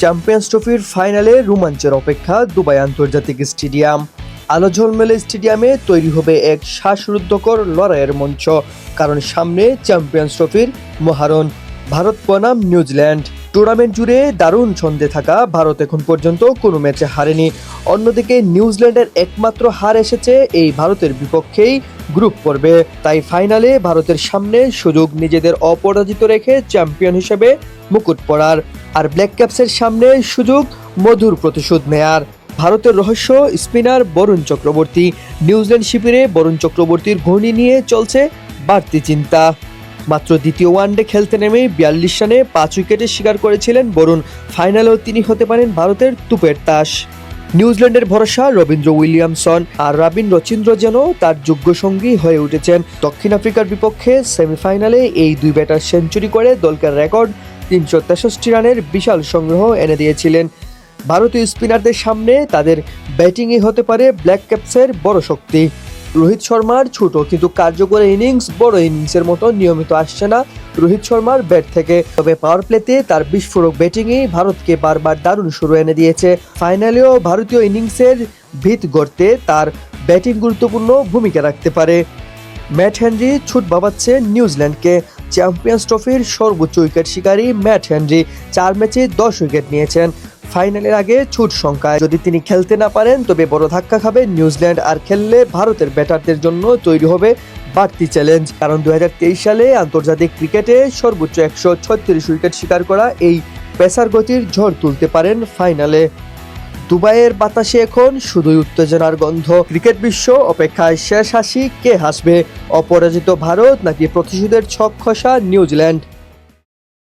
Champions ট্রফির ফাইনালে রোমাঞ্চের অপেক্ষা দুবাই আন্তর্জাতিক স্টেডিয়াম। আলো ঝলমেলে স্টেডিয়ামে তৈরি হবে এক শ্বাসরুদ্ধকর লড়াইয়ের মঞ্চ, কারণ সামনে চ্যাম্পিয়ন্স ট্রফির মহারণ। ভারত বনাম নিউজিল্যান্ড। টুর্নামেন্ট জুড়ে দারুণ ছন্দে থাকা ভারত এখন পর্যন্ত কোনো ম্যাচে হারেনি। অন্যদিকে নিউজিল্যান্ডের একমাত্র হার এসেছে, এই ভারতের বিপক্ষেই গ্রুপ পর্বে। তাই ফাইনালে ভারতের সামনে সুযোগ নিজেদের অপরাজিত রেখে চ্যাম্পিয়ন হিসেবে মুকুট পড়ার। আর ব্ল্যাক ক্যাপসের সামনে সুযোগ মধুর প্রতিশোধ নেয়ার। ভারতের রহস্য, স্পিনার বরুণ চক্রবর্তী। নিউজিল্যান্ড শিবিরে বরুণ চক্রবর্তীর ঘূর্ণি নিয়ে চলছে বাড়তি চিন্তা। মাত্র দ্বিতীয় ওয়ানডে খেলতে নেমে বিয়াল্লিশ রানে পাঁচ উইকেটে শিকার করেছিলেন বরুণ। ফাইনালেও তিনি হতে পারেন ভারতের তুপের তাস। নিউজিল্যান্ডের ভরসা রবীন্দ্র উইলিয়ামসন আর রাবিন রচিন্দ্র যেন তার যোগ্য সঙ্গী হয়ে উঠেছেন। দক্ষিণ আফ্রিকার বিপক্ষে সেমিফাইনালে এই দুই ব্যাটার সেঞ্চুরি করে দলকে রেকর্ড তিনশো তেষট্টি রানের বিশাল সংগ্রহ এনে দিয়েছিলেন। ভারতীয় স্পিনারদের সামনে তাদের ব্যাটিংই হতে পারে ব্ল্যাক ক্যাপসের বড় শক্তি। রোহিত শর্মার ছোট কিন্তু কার্যকর ইনিংস বড় ইনিংসের মতো নিয়মিত আসছে না রোহিত শর্মার ব্যাট থেকে। তবে পাওয়ার প্লেতে তার বিস্ফোরক ব্যাটিংই ভারতকে বারবার দারুণ শুরু এনে দিয়েছে। ফাইনালেও ভারতীয় ইনিংসের ভিত গড়তে তার ব্যাটিং গুরুত্বপূর্ণ ভূমিকা রাখতে পারে। ম্যাট হেনরি ছুট বাবাচ্ছে নিউজিল্যান্ডকে। চ্যাম্পিয়ন্স ট্রফির সর্বোচ্চ উইকেট শিকারী ম্যাট হেনরি চার ম্যাচে দশ উইকেট নিয়েছেন। ফাইনালের আগে ছুট সংখ্যায়। যদি তিনি খেলতে না পারেন, তবে বড় ধাক্কা খাবে নিউজিল্যান্ড আর খেললে ভারতের ব্যাটারদের জন্য তৈরি হবে বাড়তি চ্যালেঞ্জ। কারণ দু হাজার তেইশ সালে আন্তর্জাতিক ক্রিকেটে সর্বোচ্চ একশো ছত্রিশ উইকেট শিকার করা এই পেসার গতির ঝড় তুলতে পারেন ফাইনালে। দুবাইয়ের বাতাসে এখন শুধুই উত্তেজনার গন্ধ। ক্রিকেট বিশ্ব অপেক্ষায় শেষ হাসি কে হাসবে? অপরাজিত ভারত নাকি প্রতিশোধের ছক খসা নিউজিল্যান্ড?